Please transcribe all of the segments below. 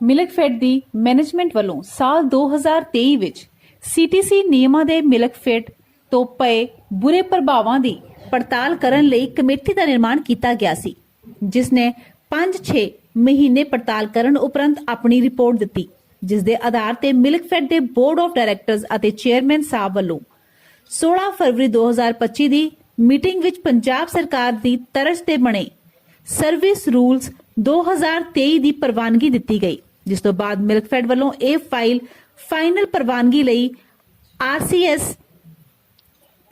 Milkfed ਦੀ management ਵੱਲੋਂ ਸਾਲ 2023 ਵਿੱਚ ਸੀਟੀਸੀ ਨਿਯਮਾਂ ਦੇ ਮਿਲਕਫੈਡ ਤੋਂ ਪਏ ਬੁਰੇ ਪ੍ਰਭਾਵਾਂ ਦੀ ਪੜਤਾਲ ਕਰਨ ਲਈ ਕਮੇਟੀ ਦਾ ਨਿਰਮਾਣ ਕੀਤਾ ਗਿਆ ਸੀ, ਜਿਸ ਨੇ 5-6 ਮਹੀਨੇ ਪੜਤਾਲ ਕਰਨ ਉਪਰੰਤ ਆਪਣੀ ਰਿਪੋਰਟ ਦਿੱਤੀ, ਜਿਸ ਦੇ ਆਧਾਰ ਤੇ ਮਿਲਕਫੈਡ ਦੇ ਬੋਰਡ ਆਫ ਡਾਇਰੈਕਟਰਸ ਅਤੇ ਚੇਅਰਮੈਨ ਸਾਹਿਬ ਵੱਲੋਂ 16 ਫਰਵਰੀ 2025 ਦੀ ਮੀਟਿੰਗ ਵਿੱਚ ਪੰਜਾਬ ਸਰਕਾਰ ਦੀ ਤਰਜ਼ ਤੇ ਬਣੇ ਸਰਵਿਸ ਰੂਲਸ 2023 ਦੀ ਪ੍ਰਵਾਨਗੀ ਦਿੱਤੀ ਗਈ। ਜਿਸ ਤੋਂ ਬਾਅਦ ਮਿਲਕਫੈਡ ਵੱਲੋਂ ਇਹ ਫਾਈਲ ਫਾਈਨਲ ਪ੍ਰਵਾਨਗੀ ਲਈ ਆਰਸੀਐਸ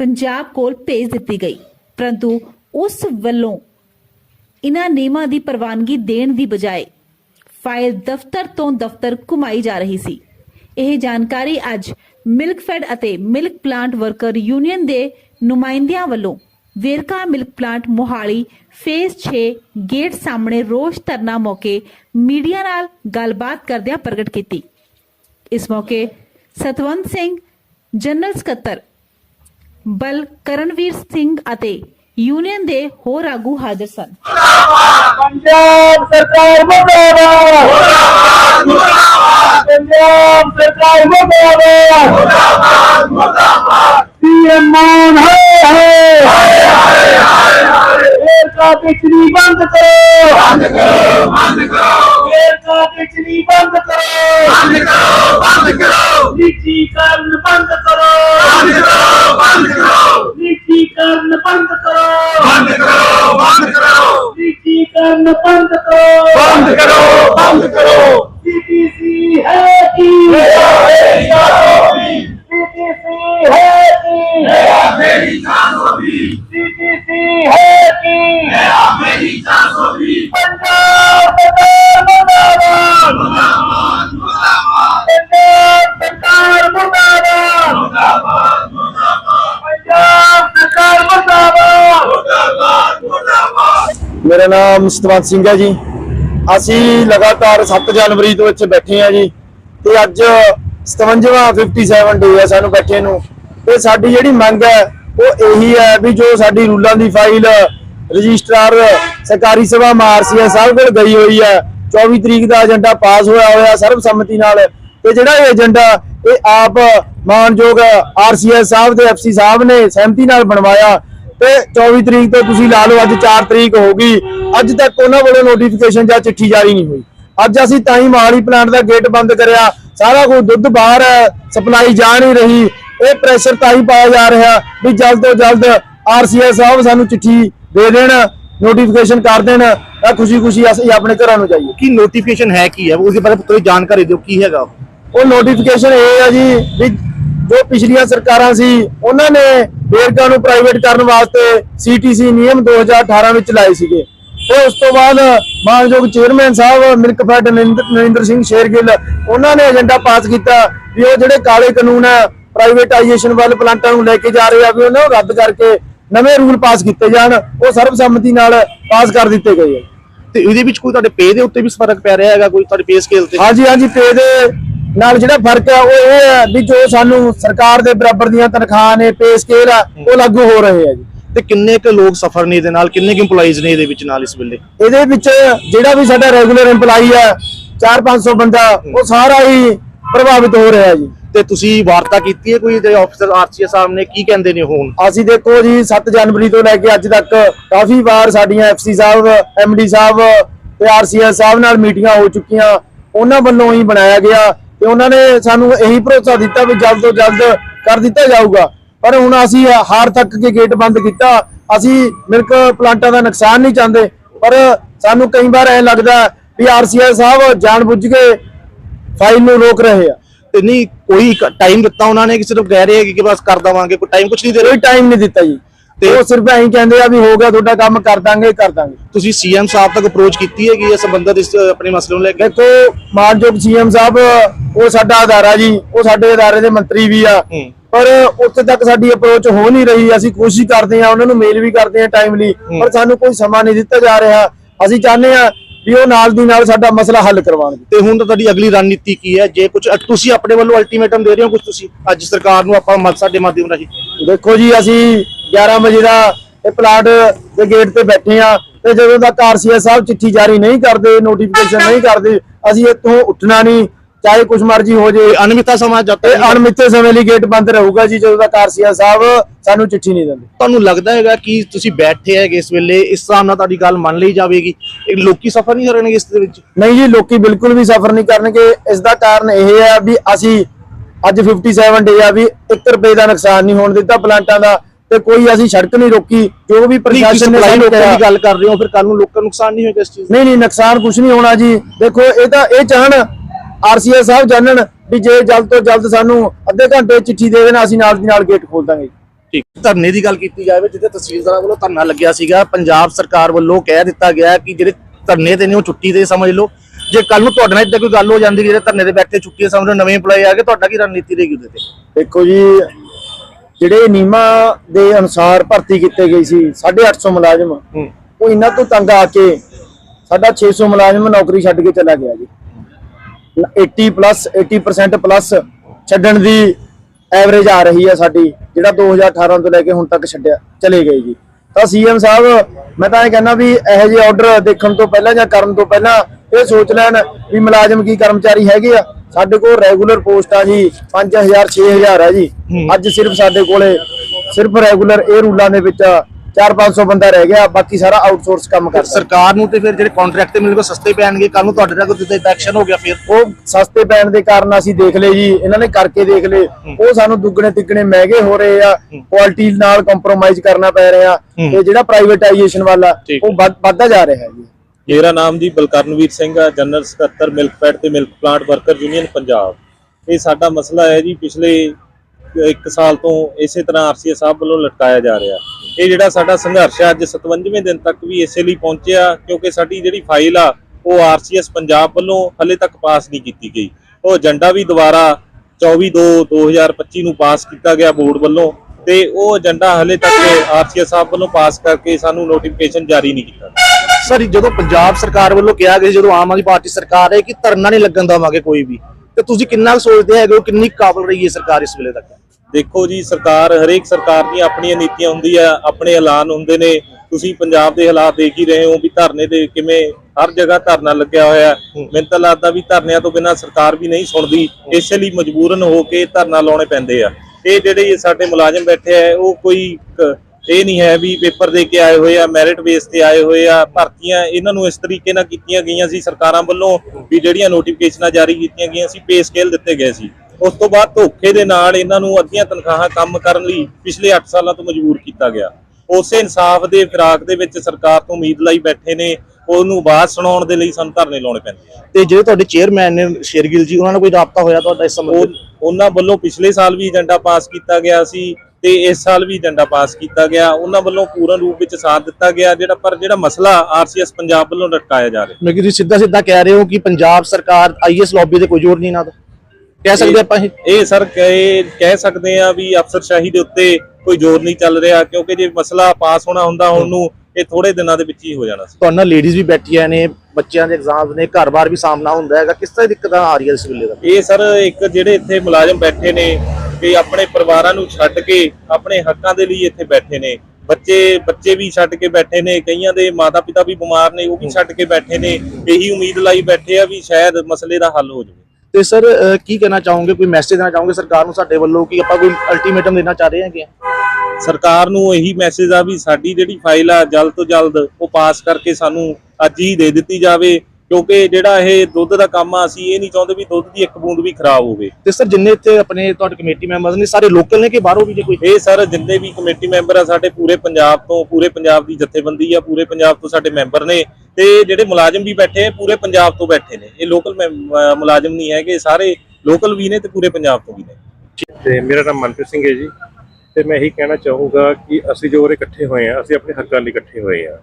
ਪੰਜਾਬ ਕੋਲ ਭੇਜ ਦਿੱਤੀ ਗਈ। ਪਰੰਤੂ ਉਸ ਵੱਲੋਂ ਇਨ੍ਹਾਂ ਨਿਯਮਾਂ ਦੀ ਪ੍ਰਵਾਨਗੀ ਦੇਣ ਦੀ ਬਜਾਏ ਫਾਈਲ ਦਫ਼ਤਰ ਤੋਂ ਦਫ਼ਤਰ ਘੁਮਾਈ ਜਾ ਰਹੀ ਸੀ। ਇਹ ਜਾਣਕਾਰੀ ਅੱਜ ਮਿਲਕਫੈਡ ਅਤੇ ਮਿਲਕ ਪਲਾਂਟ ਵਰਕਰ ਯੂਨੀਅਨ ਦੇ ਨੁਮਾਇੰਦਿਆਂ ਵੱਲੋਂ Verka milk plant Mohali phase 6 gate ਸਾਹਮਣੇ ਰੋਸ਼ ਧਰਨਾ ਮੌਕੇ ਮੀਡੀਆ ਨਾਲ ਗੱਲਬਾਤ ਕਰਦਿਆਂ ਪ੍ਰਗਟ ਕੀਤੀ। ਇਸ ਮੌਕੇ ਸਤਵੰਤ ਸਿੰਘ, ਜਨਰਲ ਸਕੱਤਰ ਬਲ ਕਰਨਵੀਰ ਸਿੰਘ ਅਤੇ ਯੂਨੀਅਨ ਦੇ ਹੋਰ ਆਗੂ ਹਾਜ਼ਰ ਸਨ। ਪੰਜਾਬ ਸਰਕਾਰ ਮੁਰਦਾਬਾਦ। ਮੁਰਦਾਬਾਦ ਮੁਰਦਾਬਾਦ। ਪੰਜਾਬ ਸਰਕਾਰ ਮੁਰਦਾਬਾਦ। ਮੁਰਦਾਬਾਦ ਮੁਰਦਾਬਾਦ। ਸੀਐਮ ਮਾਨ ਹੈ ਹੈ ਹਾਏ ਹਾਏ ਹਾਏ। ਕਾ ਬਿਜਲੀ ਬੰਦ ਕਰੋ ਬੰਦ ਕਰੋ ਬੰਦ ਕਰੋ ਕਾ ਬਿਜਲੀ ਬੰਦ ਕਰੋ ਬੰਦ ਕਰੋ ਬੰਦ ਕਰੋ ਨਿੱਜੀਕਰਨ ਬੰਦ ਕਰੋ ਬੰਦ ਕਰੋ ਬੰਦ ਕਰੋ ਨਿੱਜੀਕਰਨ ਬੰਦ ਕਰੋ ਬੰਦ ਕਰੋ ਬੰਦ ਕਰੋ ਨਿੱਜੀਕਰਨ ਬੰਦ ਕਰੋ ਬੰਦ ਕਰੋ ਬੰਦ ਕਰੋ ਸੀਟੀਸੀ ਹੈ ਕੀ ਮੇਰਾ ਮੇਰੀ ਜਾਨੋਬੀ ਸੀਟੀਸੀ ਹੈ ਕੀ ਮੇਰਾ ਮੇਰੀ ਜਾਨੋਬੀ ਸੀਟੀਸੀ ਹੈ ਕੀ ਮੇਰਾ ਮੇਰੀ ਜਾਨੋਬੀ ਪੰਜਾਬ ਸਰਕਾਰ ਮੁਰਦਾਬਾਦ ਮੁਰਦਾਬਾਦ ਮੁਰਦਾਬਾਦ ਸਰਕਾਰ ਮੁਰਦਾਬਾਦ ਮੁਰਦਾਬਾਦ ਮੁਰਦਾਬਾਦ ਪੰਜਾਬ ਸਰਕਾਰ ਮੁਰਦਾਬਾਦ ਮੁਰਦਾਬਾਦ ਮੁਰਦਾਬਾਦ ਮੇਰਾ ਨਾਮ ਸਤਵੰਤ ਸਿੰਘ ਹੈ ਜੀ। ਅਸੀਂ ਲਗਾਤਾਰ 7 ਜਨਵਰੀ ਤੋਂ ਇੱਥੇ ਬੈਠੇ ਆ ਜੀ ਤੇ ਅੱਜ 57ਵਾਂ 57 ਡੇ ਹੈ ਸਾਨੂੰ ਬੈਠੇ ਨੂੰ। ਤੇ ਸਾਡੀ ਜਿਹੜੀ ਮੰਗ ਹੈ, ਉਹ ਇਹੀ ਹੈ ਵੀ ਜੋ ਸਾਡੀ ਰੂਲਾਂ ਦੀ ਫਾਈਲ ਰਜਿਸਟਰਾਰ ਸਰਕਾਰੀ ਸਭਾ ਮਾਰਸੀਆ ਸਾਹਿਬ ਕੋਲ ਗਈ ਹੋਈ ਹੈ। 24 ਤਰੀਕ ਦਾ ਏਜੰਡਾ ਪਾਸ ਹੋਇਆ ਹੋਇਆ ਸਰਬਸੰਮਤੀ ਨਾਲ। ਤੇ ਜਿਹੜਾ ਇਹ ਏਜੰਡਾ ਇਹ ਆਪ ਮਾਨਯੋਗ ਆਰਸੀਐਸ ਸਾਹਿਬ ਦੇ ਐਫਸੀ ਸਾਹਿਬ ਨੇ ਸਹਿਮਤੀ ਨਾਲ ਬਣਵਾਇਆ। ਤੇ 24 ਤਰੀਕ ਤੋਂ ਤੁਸੀਂ ਲਾ ਲਓ, ਅੱਜ 4 ਤਰੀਕ ਹੋ ਗਈ। ਅੱਜ ਤੱਕ ਉਹਨਾਂ ਵੱਲੋਂ ਨੋਟੀਫਿਕੇਸ਼ਨ ਜਾਂ ਚਿੱਠੀ ਜਾਰੀ ਨਹੀਂ ਹੋਈ। ਅੱਜ ਅਸੀਂ ਤਾਂ ਹੀ ਮਹਾਲੀ ਪਲਾਂਟ ਦਾ ਗੇਟ ਬੰਦ ਕਰਿਆ। ਸਾਰਾ ਕੁਝ ਦੁੱਧ ਬਾਹਰ ਹੈ ਸਪਲਾਈ ਜਾ ਨਹੀਂ ਰਹੀ। ਇਹ ਪ੍ਰੈਸ਼ਰ ਤਾਂ ਹੀ ਪਾਇਆ ਜਾ ਰਿਹਾ ਵੀ ਜਲਦ ਤੋਂ ਜਲਦ ਆਰਸੀਐਸ ਸਾਹਿਬ ਸਾਨੂੰ ਚਿੱਠੀ ਦੇ ਦੇਣ ਨੋਟੀਫਿਕੇਸ਼ਨ ਕਰ ਦੇਣ ਤਾਂ ਖੁਸ਼ੀ ਖੁਸ਼ੀ ਅਸੀਂ ਆਪਣੇ ਘਰਾਂ ਨੂੰ ਜਾਈਏ। ਕੀ ਨੋਟੀਫਿਕੇਸ਼ਨ ਹੈ ਕੀ ਹੈ? ਉਸਦੇ ਬਾਰੇ ਥੋੜੀ ਜਾਣਕਾਰੀ ਦਿਓ ਕੀ ਹੈਗਾ ਉਹ? ਨੋਟੀਫਿਕੇਸ਼ਨ ਇਹ ਹੈ ਜੀ ਵੀ ਜੋ ਪਿਛਲੀਆਂ ਸਰਕਾਰਾਂ ਸੀ ਉਹਨਾਂ ਨੇ ਬੇਰਕਾ ਨੂੰ ਪ੍ਰਾਈਵੇਟ ਕਰਨ ਵਾਸਤੇ ਸੀਟੀਸੀ ਨਿਯਮ 2018 ਵਿੱਚ ਲਾਏ ਸੀਗੇ। ਤੇ ਉਸ ਤੋਂ ਬਾਅਦ ਮਾਨਯੋਗ ਚੇਅਰਮੈਨ ਸਾਹਿਬ ਮਿਲਕਫੈਡ ਨਰਿੰਦਰ ਨਰਿੰਦਰ ਸਿੰਘ ਸ਼ੇਰਗਿੱਲ ਉਹਨਾਂ ਨੇ ਏਜੰਡਾ ਪਾਸ ਕੀਤਾ ਵੀ ਉਹ ਜਿਹੜੇ ਕਾਲੇ ਕਾਨੂੰਨ ਹੈ ਪ੍ਰਾਈਵੇਟਾਈਜੇਸ਼ਨ ਵੱਲ ਪਲਾਂਟਾਂ ਨੂੰ ਲੈ ਕੇ ਜਾ ਰਹੇ ਆ ਵੀ ਉਹਨਾਂ ਨੂੰ ਰੱਦ ਕਰਕੇ ਨਵੇਂ ਰੂਲ ਪਾਸ ਕੀਤੇ ਜਾਣ ਉਹ ਸਰਬਸੰਮਤੀ ਨਾਲ ਪਾਸ ਕਰ ਦਿੱਤੇ ਗਏ ਆ। ਤੇ ਇਹਦੇ ਵਿੱਚ ਕੋਈ ਤੁਹਾਡੇ ਪੇ ਦੇ ਉੱਤੇ ਵੀ ਫ਼ਰਕ ਪੈ ਰਿਹਾ ਹੈਗਾ ਕੋਈ ਤੁਹਾਡੇ ਪੇ ਸਕੇਲ ਤੇ? ਹਾਂਜੀ ਹਾਂਜੀ ਪੇ ਦੇ ਨਾਲ ਜਿਹੜਾ ਫ਼ਰਕ ਹੈ ਉਹ ਇਹ ਹੈ ਵੀ ਜੋ ਸਾਨੂੰ ਸਰਕਾਰ ਦੇ ਬਰਾਬਰ ਦੀਆਂ ਤਨਖਾਹਾਂ ਨੇ ਪੇ ਸਕੇਲ ਆ ਉਹ ਲਾਗੂ ਹੋ ਰਹੇ ਆ ਜੀ। ਤੇ ਕਿੰਨੇ ਕੁ ਲੋਕ ਸਫਰ ਨੇ ਇਹਦੇ ਨਾਲ? ਕਿੰਨੇ ਕੁ EMPLOYEES ਨੇ ਇਹਦੇ ਵਿੱਚ ਨਾਲ ਇਸ ਵੇਲੇ? ਇਹਦੇ ਵਿੱਚ ਜਿਹੜਾ ਵੀ ਸਾਡਾ ਰੈਗੂਲਰ EMPLOYEE ਹੈ 4-500 ਬੰਦਾ ਉਹ ਸਾਰਾ ਹੀ ਪ੍ਰਭਾਵਿਤ ਹੋ ਰਿਹਾ ਜੀ। ਤੇ ਤੁਸੀਂ ਵਾਰਤਾ ਕੀਤੀ ਹੈ ਕੋਈ ਆਫੀਸਰ ਆਰਸੀਏ ਸਾਹਿਬ ਨੇ ਕੀ ਕਹਿੰਦੇ ਨੇ ਹੁਣ? ਅਸੀਂ ਦੇਖੋ ਜੀ 7 ਜਨਵਰੀ ਤੋਂ ਲੈ ਕੇ ਅੱਜ ਤੱਕ ਕਾਫੀ ਵਾਰ ਸਾਡੀਆਂ ਐਫਸੀ ਸਾਹਿਬ ਐਮਡੀ ਸਾਹਿਬ ਤੇ ਆਰਸੀਐਸ ਸਾਹਿਬ ਨਾਲ ਮੀਟਿੰਗਾਂ ਹੋ ਚੁੱਕੀਆਂ। ਉਹਨਾਂ ਵੱਲੋਂ ਹੀ ਬਣਾਇਆ ਗਿਆ ਤੇ ਉਹਨਾਂ ਨੇ ਸਾਨੂੰ ਇਹੀ ਭਰੋਸਾ ਦਿੱਤਾ ਵੀ ਜਲਦ ਤੋਂ ਜਲਦ ਕਰ ਦਿੱਤਾ ਜਾਊਗਾ। ਪਰ ਹੁਣ ਅਸੀਂ ਹਾਰ ਤੱਕ ਕੇ ਗੇਟ ਬੰਦ ਕੀਤਾ। ਅਸੀਂ ਮਿਲਕ ਪਲਾਂਟਾਂ ਦਾ ਨੁਕਸਾਨ ਨਹੀਂ ਚਾਹੁੰਦੇ, ਪਰ ਸਾਨੂੰ ਕਈ ਵਾਰ ਐ ਲੱਗਦਾ ਵੀ ਆਰਸੀਐਸ ਸਾਹਿਬ ਜਾਣਬੁੱਝ ਕੇ ਫਾਈਲ ਨੂੰ ਰੋਕ ਰਹੇ ਆ। ਨਹੀਂ ਕੋਈ ਟਾਈਮ ਦਿੱਤਾ ਉਹਨਾਂ ਨੇ ਕਿ ਸਿਰਫ ਕਹਿ ਰਹੇ ਹੈਗੇ ਕਿ ਬਸ ਕਰ ਦਵਾਂਗੇ ਕੋਈ ਟਾਈਮ ਕੁਝ ਨਹੀਂ ਦੇ ਕੋਈ ਰਹੇ ਟਾਈਮ ਨਹੀਂ ਦਿੱਤਾ ਜੀ। ਤੇ ਉਹ ਸਿਰਫ ਐਂ ਕਹਿੰਦੇ ਆ ਵੀ ਹੋ ਗਿਆ ਤੁਹਾਡਾ ਕੰਮ ਕਰ ਦਾਂਗੇ ਕਰ ਦਾਂਗੇ। ਤੁਸੀਂ ਸੀਐਮ ਸਾਹਿਬ ਤੱਕ ਅਪਰੋਚ ਕੀਤੀ ਹੈਗੀ ਇਸ ਸੰਬੰਧਤ ਇਸ ਆਪਣੇ ਮਸਲੇ ਨੂੰ ਲੈ ਕੇ? ਦੇਖੋ ਮਾਨਯੋਗ ਸੀਐਮ ਸਾਹਿਬ ਉਹ ਸਾਡਾ ਅਦਾਰਾ ਜੀ ਉਹ ਸਾਡੇ ਅਦਾਰੇ ਦੇ ਮੰਤਰੀ ਵੀ ਆ। ਹੂੰ। ਪਰ ਉੱਥੇ ਤੱਕ ਸਾਡੀ ਅਪਰੋਚ ਹੋ ਨਹੀਂ ਰਹੀ। ਅਸੀਂ ਕੋਸ਼ਿਸ਼ ਕਰਦੇ ਆ ਉਹਨਾਂ ਨੂੰ ਮੇਲ ਵੀ ਕਰਦੇ ਆ ਟਾਈਮਲੀ ਪਰ ਸਾਨੂੰ ਕੋਈ ਸਮਾਂ ਨਹੀਂ ਦਿੱਤਾ ਜਾ ਰਿਹਾ। ਅਸੀਂ ਚਾਹੁੰਦੇ ਆ ਵੀ ਉਹ ਨਾਲ ਦੀ ਨਾਲ ਸਾਡਾ ਮਸਲਾ ਹੱਲ ਕਰਵਾਉਣਗੇ। ਤੇ ਹੁਣ ਤਾਂ ਤੁਹਾਡੀ ਅਗਲੀ ਰਣਨੀਤੀ ਕੀ ਹੈ? ਜੇ ਕੁਝ ਤੁਸੀਂ ਆਪਣੇ ਵੱਲੋਂ ਅਲਟੀਮੇਟਮ ਦੇ ਰਹੇ ਹੋ ਕੁਝ ਤੁਸੀਂ? ਅੱਜ ਸਰਕਾਰ ਨੂੰ ਆਪਾਂ ਮਤ ਸਾਡੇ ਮਾਧਿਅਮ ਰਾਹੀਂ। ਦੇਖੋ ਜੀ ਅਸੀਂ 11 ਵਜੇ ਦਾ ਇਹ ਪਲਾਟ ਦੇ ਗੇਟ ਤੇ ਬੈਠੇ ਆ ਤੇ ਜਦੋਂ ਤੱਕ ਆਰਸੀਐਸ ਸਾਹਿਬ ਚਿੱਠੀ ਜਾਰੀ ਨਹੀਂ ਕਰਦੇ ਨੋਟੀਫਿਕੇਸ਼ਨ ਨਹੀਂ ਕਰਦੇ ਅਸੀਂ ਇੱਥੋਂ ਉੱਠਣਾ ਨਹੀਂ। ਚਾਹੇ ਕੁਝ ਮਰਜ਼ੀ ਹੋ ਜੇ। ਇਹ ਅਨਮਿੱਤਾ ਸਮਾਂ ਜਦ ਇਹ ਤੱਕ ਅਣਮਿੱਥੇ ਸਮੇਂ ਲਈ ਗੇਟ ਬੰਦ ਰਹੂਗਾ ਜੀ ਜਦੋਂ ਤੱਕ ਆਰਸੀਆ ਸਾਹਿਬ ਸਾਨੂੰ ਚਿੱਠੀ ਨਹੀਂ ਦਿੰਦੇ। ਤੁਹਾਨੂੰ ਲੱਗਦਾ ਹੈਗਾ ਕਿ ਤੁਸੀਂ ਬੈਠੇ ਹੈਗੇ ਇਸ ਵੇਲੇ ਇਸ ਹਿਸਾਬ ਨਾਲ ਤੁਹਾਡੀ ਗੱਲ ਮੰਨ ਲਈ ਜਾਵੇਗੀ? ਇਹ ਲੋਕੀ ਸਫਰ ਨਹੀਂ ਕਰਨਗੇ ਇਸ ਦੇ ਵਿੱਚ? ਨਹੀਂ ਜੀ ਲੋਕੀ ਬਿਲਕੁਲ ਵੀ ਸਫਰ ਨਹੀਂ ਕਰਨਗੇ। ਇਸ ਦਾ ਕਾਰਨ ਇਹ ਹੈ ਵੀ ਅਸੀਂ ਅੱਜ 57 ਡੇ ਆ ਵੀ 1 ਰੁਪਏ ਦਾ ਨੁਕਸਾਨ ਨਹੀਂ ਹੋਣ ਦਿੱਤਾ ਪਲਾਂਟਾਂ ਦਾ ਤੇ ਕੋਈ ਅਸੀਂ ਸੜਕ ਨਹੀਂ ਰੋਕੀ ਜੋ ਵੀ ਪ੍ਰਸ਼ਾਸਨ ਨੇ ਸਾਨੂੰ ਲੋਕਾਂ ਦੀ ਗੱਲ ਕਰ ਰਹੇ ਹੋ ਫਿਰ ਕੱਲ ਨੂੰ ਲੋਕਾਂ ਨੂੰ ਨੁਕਸਾਨ ਨਹੀਂ ਹੋਏਗਾ ਇਸ ਚੀਜ਼ ਨਹੀਂ ਨਹੀਂ ਨੁਕਸਾਨ ਕੁਝ ਨਹੀਂ ਹੋਣਾ ਜੀ। ਦੇਖੋ ਇਹ ਤਾਂ ਇਹ ਚਾਹਣ ਆਰਸੀਆ ਸਾਹਿਬ ਜਾਣਨ ਵੀ ਜੇ ਜਲਦ ਤੋਂ ਜਲਦ ਸਾਨੂੰ ਅੱਧੇ ਘੰਟੇ ਚਿੱਠੀ ਦੇ ਦੇਣ ਅਸੀਂ ਨਾਲ ਦੀ ਨਾਲ ਗੇਟ ਖੋਲ ਦਾਂਗੇ। ਠੀਕ। ਧਰਨੇ ਦੀ ਗੱਲ ਕੀਤੀ ਜਾਵੇ ਜਿੱਥੇ ਤਹਿਸੀਲਦਾਰਾਂ ਵੱਲੋਂ ਧਰਨਾ ਲੱਗਿਆ ਸੀਗਾ ਪੰਜਾਬ ਸਰਕਾਰ ਵੱਲੋਂ ਕਹਿ ਦਿੱਤਾ ਗਿਆ ਕਿ ਜਿਹੜੇ ਧਰਨੇ ਤੇ ਨੇ ਉਹ ਛੁੱਟੀ ਦੇ ਸਮਝ ਲਓ। ਜੇ ਕੱਲ ਨੂੰ ਤੁਹਾਡੇ ਨਾਲ ਇੱਦਾਂ ਕੋਈ ਗੱਲ ਹੋ ਜਾਂਦੀ ਵੀ ਜਿਹੜੇ ਧਰਨੇ ਤੇ ਬੈਠੇ ਛੁੱਟੀ ਸਮਝ ਲਓ ਨਵੇਂ EMPLOYE ਆ ਗਏ ਤੁਹਾਡਾ ਕੀ ਰਣਨੀਤੀ ਰਹੇਗੀ ਉਹਦੇ ਤੇ? ਦੇਖੋ ਜੀ ਜਿਹੜੇ ਨਿਯਮਾਂ ਦੇ ਅਨੁਸਾਰ ਭਰਤੀ ਕੀਤੇ ਗਈ ਸੀ 850 ਮੁਲਾਜ਼ਮ ਉਹ ਇਹਨਾਂ ਤੋਂ ਤੰਗ ਆ ਕੇ ਸਾਡਾ 600 ਮੁਲਾਜ਼ਮ ਨੌਕਰੀ ਛੱਡ ਕੇ ਚਲਾ ਗਿਆ ਜੀ। 80 ਪਲੱਸ 80% ਪਲੱਸ ਛੱਡਣ ਦੀ ਐਵਰੇਜ ਆ ਰਹੀ ਹੈ ਸਾਡੀ ਜਿਹੜਾ 2018 ਤੋਂ ਲੈ ਕੇ ਹੁਣ ਤੱਕ ਛੱਡਿਆ ਚਲੇ ਗਏ ਜੀ। ਤਾਂ ਸੀਐਮ ਸਾਹਿਬ ਮੈਂ ਤਾਂ ਇਹ ਕਹਿੰਦਾ ਵੀ ਇਹੋ ਜਿਹੇ ਆਰਡਰ ਦੇਖਣ ਤੋਂ ਪਹਿਲਾਂ ਜਾਂ ਕਰਨ ਤੋਂ ਪਹਿਲਾਂ ਇਹ ਸੋਚ ਲੈਣ ਵੀ ਮੁਲਾਜ਼ਮ ਕੀ ਕਰਮਚਾਰੀ ਹੈਗੇ ਆ। ਸਾਡੇ ਕੋਲ ਰੈਗੂਲਰ ਪੋਸਟਾਂ ਜੀ 5000 6000 ਹੈ ਜੀ। ਅੱਜ ਸਿਰਫ ਸਾਡੇ ਕੋਲੇ ਸਿਰਫ ਰੈਗੂਲਰ ਇਹ ਰੂਲਾਂ ਦੇ ਵਿੱਚ 4-500 ਬੰਦਾ ਰਹਿ ਗਿਆ ਬਾਕੀ ਸਾਰਾ ਆਊਟਸੋਰਸ ਕੰਮ ਕਰਦਾ। ਸਰਕਾਰ ਨੂੰ ਤੇ ਫਿਰ ਜਿਹੜੇ ਕੰਟਰੈਕਟ ਤੇ ਮਿਲਣਗੇ ਸਸਤੇ ਪੈਣਗੇ? ਕੱਲ ਨੂੰ ਤੁਹਾਡੇ ਨਾਲ ਕੋਈ ਦਿੱਤਾ ਐਕਸ਼ਨ ਹੋ ਗਿਆ ਫਿਰ? ਉਹ ਸਸਤੇ ਪੈਣ ਦੇ ਕਾਰਨ ਅਸੀਂ ਦੇਖ ਲਏ ਜੀ ਇਹਨਾਂ ਨੇ ਕਰਕੇ ਦੇਖ ਲਏ। ਉਹ ਸਾਨੂੰ ਦੁੱਗਣੇ ਤਿੱਗਣੇ ਮਹਿੰਗੇ ਹੋ ਰਹੇ ਆ ਕੁਆਲਿਟੀ ਨਾਲ ਕੰਪਰੋਮਾਈਜ਼ ਕਰਨਾ ਪੈ ਰਿਹਾ। ਤੇ ਜਿਹੜਾ ਪ੍ਰਾਈਵੇਟਾਈਜੇਸ਼ਨ ਵਾਲਾ ਉਹ ਵੱਧ- ਵੱਧਦਾ ਜਾ ਰਿਹਾ ਜੀ। ਮੇਰਾ ਨਾਮ ਜੀ ਬਲਕਰਨਵੀਰ ਸਿੰਘ ਆ ਜਨਰਲ ਸਕੱਤਰ ਮਿਲਕਫੈਡ ਤੇ milk plant worker union Punjab. ਇਹ ਸਾਡਾ ਮਸਲਾ ਹੈ ਜੀ ਪਿਛਲੇ 1 ਸਾਲ ਤੋਂ ਇਸੇ ਤਰ੍ਹਾਂ ਆਰਸੀਏ ਸਾਹਿਬ ਵੱਲੋਂ ਲਟਕਾਇਆ ਜਾ ਰਿਹਾ। ਇਹ ਜਿਹੜਾ ਸਾਡਾ ਸੰਘਰਸ਼ ਹੈ, ਅੱਜ 57ਵੇਂ ਦਿਨ ਤੱਕ ਵੀ ਇਸੇ ਲਈ ਪਹੁੰਚਿਆ ਕਿਉਂਕਿ ਸਾਡੀ ਜਿਹੜੀ ਫਾਈਲ ਆ, ਉਹ ਆਰਸੀਐਸ ਪੰਜਾਬ ਵੱਲੋਂ ਹਲੇ ਤੱਕ ਪਾਸ ਨਹੀਂ ਕੀਤੀ ਗਈ। ਉਹ ਏਜੰਡਾ ਵੀ ਦੁਬਾਰਾ 24 2 2025 ਨੂੰ ਪਾਸ ਕੀਤਾ ਗਿਆ ਬੋਰਡ ਵੱਲੋਂ ਤੇ ਉਹ ਏਜੰਡਾ ਹਲੇ ਤੱਕ ਆਰਸੀਐਸ ਸਾਹਿਬ ਵੱਲੋਂ ਪਾਸ ਕਰਕੇ ਸਾਨੂੰ ਨੋਟੀਫਿਕੇਸ਼ਨ ਜਾਰੀ ਨਹੀਂ ਕੀਤਾ ਸਰ ਜਦੋਂ ਪੰਜਾਬ ਸਰਕਾਰ ਵੱਲੋਂ ਕਿਹਾ ਗਿਆ ਜਦੋਂ ਆਮ ਆਦਮੀ ਪਾਰਟੀ ਸਰਕਾਰ ਹੈ ਕਿ ਧਰਨਾ ਨਹੀਂ ਲੱਗਣ ਦੇਵਾਂਗੇ ਕੋਈ ਵੀ, ਤੇ ਤੁਸੀਂ ਕਿੰਨਾ ਕੁ ਸੋਚਦੇ ਹੈਗੇ ਹੋ, ਕਿੰਨੀ ਕੁ ਕਾਬਲ ਰਹੀ ਹੈ ਸਰਕਾਰ ਇਸ ਵੇਲੇ ਤੱਕ? ਦੇਖੋ ਜੀ, ਸਰਕਾਰ, ਹਰੇਕ ਸਰਕਾਰ ਦੀਆਂ ਆਪਣੀਆਂ ਨੀਤੀਆਂ ਹੁੰਦੀ ਹੁੰਦੀਆਂ ਆਪਣੇ ਐਲਾਨ ਹੁੰਦੇ ਨੇ। ਤੁਸੀਂ ਪੰਜਾਬ ਦੇ ਹਾਲਾਤ ਦੇਖ ਹੀ ਰਹੇ ਹੋ ਵੀ ਧਰਨੇ ਦੇ ਕਿਵੇਂ ਹਰ ਜਗ੍ਹਾ ਧਰਨਾ ਲੱਗਿਆ ਹੋਇਆ। ਮੈਨੂੰ ਤਾਂ ਲੱਗਦਾ ਵੀ ਧਰਨਿਆਂ ਤੋਂ ਬਿਨਾਂ ਸਰਕਾਰ ਵੀ ਨਹੀਂ ਸੁਣਦੀ। ਇਸੇ ਲਈ ਮਜਬੂਰਨ ਹੋ ਕੇ ਧਰਨਾ ਲਾਉਣੇ ਪੈਂਦੇ ਆ। ਇਹ ਜਿਹੜੇ ਸਾਡੇ ਮੁਲਾਜ਼ਮ ਬੈਠੇ ਆ, ਉਹ ਕੋਈ ਇਹ ਨਹੀਂ ਹੈ ਵੀ ਪੇਪਰ ਦੇ ਕੇ ਆਏ ਹੋਏ ਆ ਮੈਰਿਟ ਬੇਸ ਤੇ ਆਏ ਹੋਏ ਆ, ਭਰਤੀਆਂ, ਇਹਨਾਂ ਨੂੰ ਇਸ ਤਰੀਕੇ ਨਾਲ ਕੀਤੀਆਂ ਗਈਆਂ ਸੀ ਸਰਕਾਰਾਂ ਵੱਲੋਂ ਵੀ ਜਿਹੜੀਆਂ ਨੋਟੀਫਿਕੇਸ਼ਨਾਂ ਜਾਰੀ ਕੀਤੀਆਂ ਗਈਆਂ ਸੀ ਪੇ ਸਕੇਲ ਦਿੱਤੇ ਗਏ ਸੀ। ਉਸ ਤੋਂ ਬਾਅਦ ਧੋਖੇ ਦੇ ਨਾਲ ਇਹਨਾਂ ਨੂੰ ਅੱਧੀਆਂ ਤਨਖਾਹਾਂ ਕੰਮ ਕਰਨ ਲਈ ਪਿਛਲੇ 8 ਸਾਲਾਂ ਤੋਂ ਮਜਬੂਰ ਕੀਤਾ ਗਿਆ। ਉਸੇ ਇਨਸਾਫ ਦੇ ਫਿਰਾਕ ਦੇ ਵਿੱਚ ਸਰਕਾਰ ਤੋਂ ਉਮੀਦ ਲਈ ਬੈਠੇ ਨੇ ਉਹਨੂੰ ਬਾਤ ਸੁਣਾਉਣ ਦੇ ਲਈ ਸਾਨੂੰ ਧਰਨੇ ਲਾਉਣੇ ਪੈਂਦੇ ਆ। ਤੇ ਜਿਹੜੇ ਤੁਹਾਡੇ ਚੇਅਰਮੈਨ ਨੇ ਸ਼ੇਰਗਿਲ ਜੀ ਉਹਨਾਂ ਨਾਲ ਕੋਈ ਰਾਬਤਾ ਹੋਇਆ ਤੁਹਾਡਾ ਇਸ ਸੰਬੰਧ? ਉਹਨਾਂ ਵੱਲੋਂ ਪਿਛਲੇ ਸਾਲ ਵੀ ਏਜੰਡਾ ਪਾਸ ਕੀਤਾ ਗਿਆ ਸੀ ਤੇ ਇਸ ਸਾਲ ਵੀ ਏਜੰਡਾ ਪਾਸ ਕੀਤਾ ਗਿਆ। ਉਹਨਾਂ ਵੱਲੋਂ ਪੂਰਨ ਰੂਪ ਵਿੱਚ ਸਾਥ ਦਿੱਤਾ ਗਿਆ ਜਿਹੜਾ ਪਰ ਜਿਹੜਾ ਮਸਲਾ ਆਰਸੀਐਸ ਪੰਜਾਬ ਵੱਲੋਂ ਲਟਕਾਇਆ ਜਾ ਰਿਹਾ। ਮੈਂ ਕਿ ਤੁਸੀਂ ਸਿੱਧਾ ਸਿੱਧਾ ਕਹਿ ਰਹੇ ਹੋ ਕਿ ਪੰਜਾਬ ਸਰਕਾਰ ਆਈਐਸ ਲੌਬੀ ਤੇ ਕੋਈ ਜ਼ੋਰ ਨਹੀਂ ਨਾ ਕਹਿ ਸਕਦੇ ਆਪਾਂ ਇਹ? ਇਹ ਸਰ ਕਹੇ ਕਹਿ ਸਕਦੇ ਆ ਵੀ ਅਫਸਰਸ਼ਾਹੀ ਦੇ ਉੱਤੇ ਕੋਈ ਜ਼ੋਰ ਨਹੀਂ ਚੱਲ ਰਿਹਾ ਕਿਉਂਕਿ ਜੇ ਮਸਲਾ ਪਾਸ ਹੋਣਾ ਹੁੰਦਾ ਹੁਣ ਨੂੰ ਇਹ ਥੋੜੇ ਦਿਨਾਂ ਦੇ ਵਿੱਚ ਹੀ ਹੋ ਜਾਣਾ ਸੀ। ਤੁਹਾਡੇ ਨਾਲ ਲੇਡੀਜ਼ ਵੀ ਬੈਠੀਆਂ ਨੇ ਬੱਚਿਆਂ ਦੇ ਐਗਜ਼ਾਮ ਨੇ ਘਰ-ਬਾਰ ਵੀ ਸਾਹਮਣਾ ਹੁੰਦਾ ਹੈਗਾ। ਕਿਸ ਤਰ੍ਹਾਂ ਦੀ ਦਿੱਕਤਾਂ ਆ ਰਹੀਆਂ ਇਸ ਵੇਲੇ ਦਾ ਇਹ ਸਰ ਇੱਕ ਜਿਹੜੇ ਇੱਥੇ ਮੁਲਾਜ਼ਮ ਬੈਠੇ ਨੇ ਕਿ ਆਪਣੇ ਪਰਿਵਾਰਾਂ ਨੂੰ ਛੱਡ ਕੇ ਆਪਣੇ ਹੱਕਾਂ ਦੇ ਲਈ ਇੱਥੇ ਬੈਠੇ ਨੇ। ਬੱਚੇ ਬੱਚੇ ਵੀ ਛੱਡ ਕੇ ਬੈਠੇ ਨੇ ਕਈਆਂ ਦੇ ਮਾਤਾ-ਪਿਤਾ ਵੀ ਬਿਮਾਰ ਨੇ ਉਹ ਵੀ ਛੱਡ ਕੇ ਬੈਠੇ ਨੇ। ਇਹੀ ਉਮੀਦ ਲਾਈ ਬੈਠੇ ਆ ਵੀ ਸ਼ਾਇਦ ਮਸਲੇ ਦਾ ਹੱਲ ਹੋ ਜਾਵੇ। ਤੇ ਸਰ ਕੀ ਕਹਿਣਾ ਚਾਹੋਗੇ? ਕੋਈ ਮੈਸੇਜ ਦੇਣਾ ਚਾਹੋਗੇ ਸਰਕਾਰ ਨੂੰ ਸਾਡੇ ਵੱਲੋਂ ਕਿ ਆਪਾਂ ਕੋਈ ਅਲਟੀਮੇਟਮ ਦੇਣਾ ਚਾਹ ਰਹੇ ਹੈਗੇ ਸਰਕਾਰ ਨੂੰ ਇਹੀ ਮੈਸੇਜ ਆ ਵੀ ਸਾਡੀ ਜਿਹੜੀ ਫਾਈਲ ਆ ਜਲਦ ਤੋਂ ਜਲਦ ਉਹ ਪਾਸ ਕਰਕੇ ਸਾਨੂੰ ਅੱਜ ਹੀ ਦੇ ਦਿੱਤੀ ਜਾਵੇ। ਕਿਉਂਕਿ ਜਿਹੜਾ ਇਹ ਦੁੱਧ ਦਾ ਕੰਮ ਆ ਅਸੀਂ ਇਹ ਨਹੀਂ ਚਾਹੁੰਦੇ ਵੀ ਦੁੱਧ ਦੀ ਇੱਕ ਬੂੰਦ ਵੀ ਖਰਾਬ ਹੋਵੇ। ਤੇ ਸਰ ਜਿੰਨੇ ਇੱਥੇ ਆਪਣੇ ਤੁਹਾਡੇ ਕਮੇਟੀ ਮੈਂਬਰਸ ਨੇ ਸਾਰੇ ਲੋਕਲ ਨੇ ਕਿ ਬਾਹਰੋਂ ਵੀ ਜੇ ਕੋਈ? ਇਹ ਸਰ ਜਿੰਨੇ ਵੀ ਕਮੇਟੀ ਮੈਂਬਰ ਆ ਸਾਡੇ ਪੂਰੇ ਪੰਜਾਬ ਤੋਂ ਪੂਰੇ ਪੰਜਾਬ ਦੀ ਜਥੇਬੰਦੀ ਆ ਪੂਰੇ ਪੰਜਾਬ ਤੋਂ ਸਾਡੇ ਮੈਂਬਰ ਨੇ ਤੇ ਜਿਹੜੇ ਮੁਲਾਜ਼ਮ ਵੀ ਬੈਠੇ ਆ ਪੂਰੇ ਪੰਜਾਬ ਤੋਂ ਬੈਠੇ ਨੇ। ਇਹ ਲੋਕਲ ਮੁਲਾਜ਼ਮ ਨਹੀਂ ਹੈਗੇ ਸਾਰੇ ਲੋਕਲ ਵੀ ਨੇ ਤੇ ਪੂਰੇ ਪੰਜਾਬ ਤੋਂ ਵੀ ਨੇ। ਤੇ ਮੇਰਾ ਨਾਮ ਮਨਪ੍ਰੀਤ ਸਿੰਘ ਹੈ ਜੀ। ਤੇ ਮੈਂ ਇਹੀ ਕਹਿਣਾ ਚਾਹੂੰਗਾ ਕਿ ਅਸੀਂ ਜੋ ਉਰੇ ਇਕੱਠੇ ਹੋਏ ਆ ਅਸੀਂ ਆਪਣੇ ਹੱਕਾਂ ਲਈ ਇਕੱਠੇ ਹੋਏ ਆ।